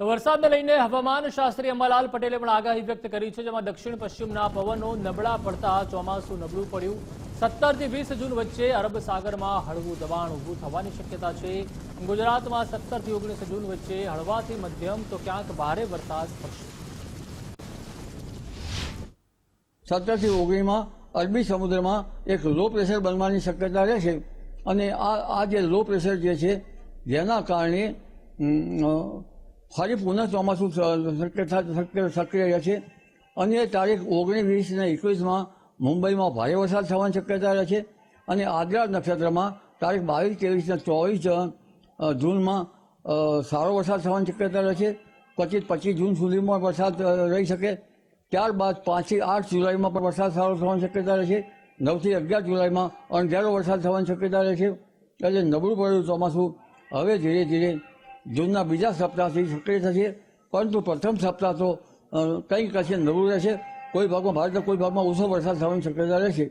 તો વરસાદને લઈને હવામાન શાસ્ત્રી અંબાલાલ પટેલે પણ આગાહી વ્યક્ત કરી છે, જેમાં દક્ષિણ પશ્ચિમના પવનો નબળા પડતા ચોમાસું નબળું પડ્યું. સત્તરથી વીસ જૂન વચ્ચે અરબ સાગરમાં હળવું દબાણ ઊભું થવાની શક્યતા છે. ગુજરાતમાં સત્તરથી ઓગણીસ જૂન વચ્ચે હળવાથી મધ્યમ તો ક્યાંક ભારે વરસાદ થશે. સત્તરથી ઓગણીમાં અરબી સમુદ્રમાં એક લો પ્રેશર બનવાની શક્યતા રહેશે અને આ આ જે લો પ્રેશર જે છે, જેના કારણે ફરી પુનઃ ચોમાસું સક્રિય સક્રિય રહેશે અને તારીખ ઓગણીસ, વીસ અને એકવીસમાં મુંબઈમાં ભારે વરસાદ થવાની શક્યતા રહે છે. અને આદ્રા નક્ષત્રમાં તારીખ બાવીસ, ત્રેવીસ અને ચોવીસ જૂનમાં સારો વરસાદ થવાની શક્યતા રહે છે. પચીસ પચીસ જૂન સુધીમાં વરસાદ રહી શકે. ત્યારબાદ પાંચથી આઠ જુલાઈમાં પણ વરસાદ સારો થવાની શક્યતા રહે છે. નવથી અગિયાર જુલાઈમાં અણધારો વરસાદ થવાની શક્યતા રહે છે. એટલે નબળું પડેલું ચોમાસું. હવે ધીરે ધીરે જૂનના બીજા સપ્તાહથી સક્રિય થશે, પરંતુ પ્રથમ સપ્તાહ તો કંઈક કશે નવું રહેશે. કોઈ ભાગમાં, ભારતના કોઈ ભાગમાં ઓછો વરસાદ થવાની શક્યતા રહેશે.